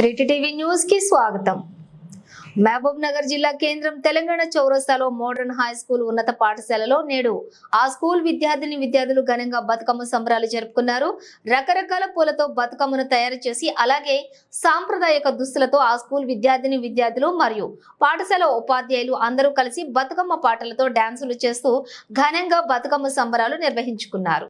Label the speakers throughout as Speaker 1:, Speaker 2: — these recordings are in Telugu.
Speaker 1: త్రిటి టీవీ న్యూస్కి స్వాగతం. మహబూబ్ నగర్ జిల్లా కేంద్రం తెలంగాణ చౌరస్తాలో మోడర్న్ హై స్కూల్ ఉన్నత పాఠశాలలో నేడు ఆ స్కూల్ విద్యార్థిని విద్యార్థులు ఘనంగా బతుకమ్మ సంబరాలు జరుపుకున్నారు. రకరకాల పూలతో బతుకమ్మను తయారు చేసి అలాగే సాంప్రదాయక దుస్తులతో ఆ స్కూల్ విద్యార్థిని విద్యార్థులు మరియు పాఠశాల ఉపాధ్యాయులు అందరూ కలిసి బతుకమ్మ పాటలతో డాన్సులు చేస్తూ ఘనంగా బతుకమ్మ సంబరాలు నిర్వహించుకున్నారు.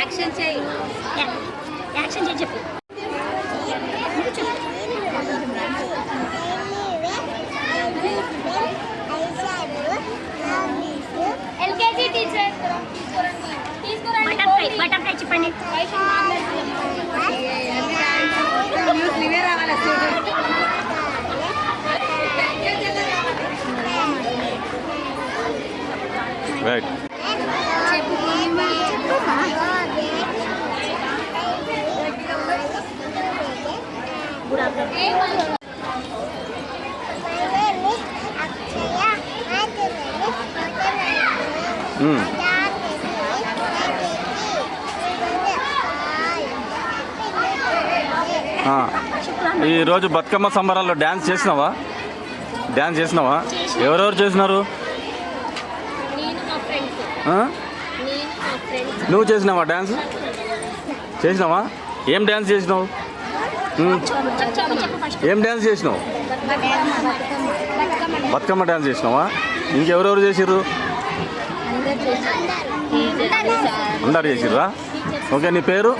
Speaker 1: యాక్షన్ చేయి
Speaker 2: యాక్షన్ చేసి చెప్పు
Speaker 3: ఎల్కేజీ టీచర్
Speaker 2: బటర్ఫ్లై బటర్ఫ్లై చెప్పండి
Speaker 4: ఈరోజు బతుకమ్మ సంబరాల్లో డ్యాన్స్ చేసినావా? డ్యాన్స్ చేసినావా? ఎవరెవరు చేసినారు? నువ్వు చేసినావా డ్యాన్స్ చేసినావా? ఏం డ్యాన్స్ చేసినావు? ఏం డ్యాన్స్ చేసినావు? బతుకమ్మ. డ్యాన్స్ చేసినావా? ఇంకెవరెవరు చేసిర్రు? అందరు చేసిర్రా. ఓకే నీ పేరు?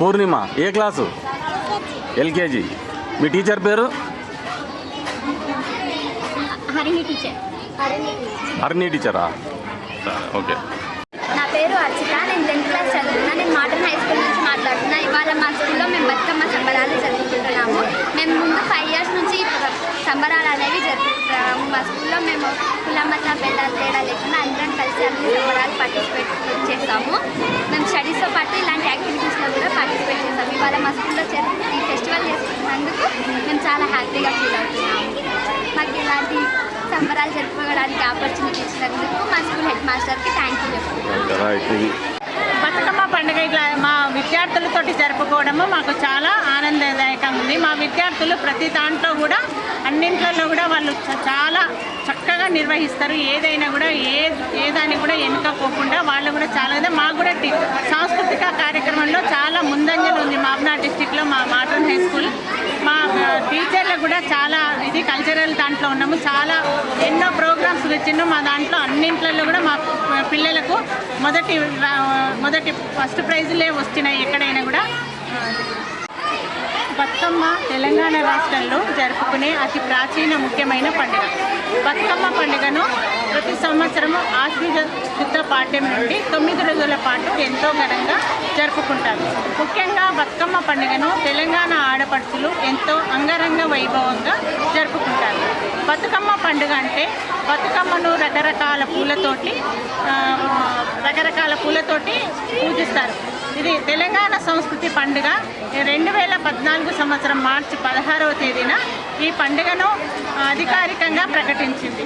Speaker 4: పూర్ణిమ ఏ క్లాసు? ఎల్కేజీ. మీ టీచర్ పేరు?
Speaker 2: హరిణి టీచర్.
Speaker 4: హర్నీ టీచరా. ఓకే.
Speaker 3: నా పేరు అర్చిత నేను టెన్త్ క్లాస్ చదువుతున్నా. నేను మోడర్న్ హై స్కూల్ నుంచి మాట్లాడుతున్నా. ఇవాళ మా స్కూల్లో మేము బతుకమ్మ సంబరాలు జరుపుకుంటున్నాము. మేము ముందు ఫైవ్ ఇయర్స్ నుంచి సంబరాలు అనేవి జరుపుకుంటున్నాము. మా స్కూల్లో మేము కులమత భేదాలు తేడా లేకుండా అందరం కలిసి అన్ని సంబరాలు పార్టిసిపేట్ చేస్తాము. మేము స్టడీస్తో పాటు ఇలాంటి యాక్టివిటీస్లో కూడా పార్టిసిపేట్ చేస్తాము ఇవాళ మా స్కూల్లో ఈ ఫెస్టివల్ చేసుకున్నందుకు మేము చాలా హ్యాపీగా ఫీల్ అవుతున్నాము. మాకు ఇలాంటి సంబరాలు జరుపుకోవడానికి ఆపర్చునిటీ ఇచ్చినందుకు మా స్కూల్ హెడ్ మాస్టర్కి థ్యాంక్ యూ చెప్తున్నాను
Speaker 5: బతుకమ్మ పండుగ ఇట్లా మా విద్యార్థులతో జరుపుకోవడము మాకు చాలా ఆనందదాయకంగా ఉంది మా విద్యార్థులు ప్రతి దాంట్లో కూడా అన్నింట్లో కూడా వాళ్ళు చాలా చక్కగా నిర్వహిస్తారు. ఏదైనా కూడా ఏ ఏదాన్ని కూడా వెనుకపోకుండా వాళ్ళు కూడా చాలా అదే మాకు కూడా సాంస్కృతిక కార్యక్రమంలో చాలా ముందంజలు ఉంది. మాబ్నా డిస్టిక్లో మా మాటన్ హై స్కూల్. మా ఆ, టీచర్లు కూడా చాలా ఇది కల్చరల్ దాంట్లో ఉన్నాము. చాలా ఎన్నో ప్రోగ్రామ్స్ వచ్చిన మా దాంట్లో. అన్నింట్లలో కూడా మా పిల్లలకు మొదటి మొదటి ఫస్ట్ ప్రైజులే వస్తున్నాయి ఎక్కడైనా కూడా. బతుకమ్మ తెలంగాణ రాష్ట్రంలో జరుపుకునే అతి ప్రాచీన ముఖ్యమైన పండుగ. బతుకమ్మ పండుగను ప్రతి సంవత్సరం ఆశ్వజ శుద్ధ పాఠ్యం నుండి తొమ్మిది రోజుల పాటు ఎంతో ఘనంగా జరుపుకుంటారు. ముఖ్యంగా బతుకమ్మ పండుగను తెలంగాణ ఆడపడుచులు ఎంతో అంగరంగ వైభవంగా జరుపుకుంటారు. బతుకమ్మ పండుగ అంటే బతుకమ్మను రకరకాల పూలతోటి రకరకాల పూలతోటి పూజిస్తారు. ఇది తెలంగాణ సంస్కృతి పండుగ. రెండు వేల పద్నాలుగు సంవత్సరం మార్చి పదహారవ తేదీన ఈ పండుగను అధికారికంగా ప్రకటించింది.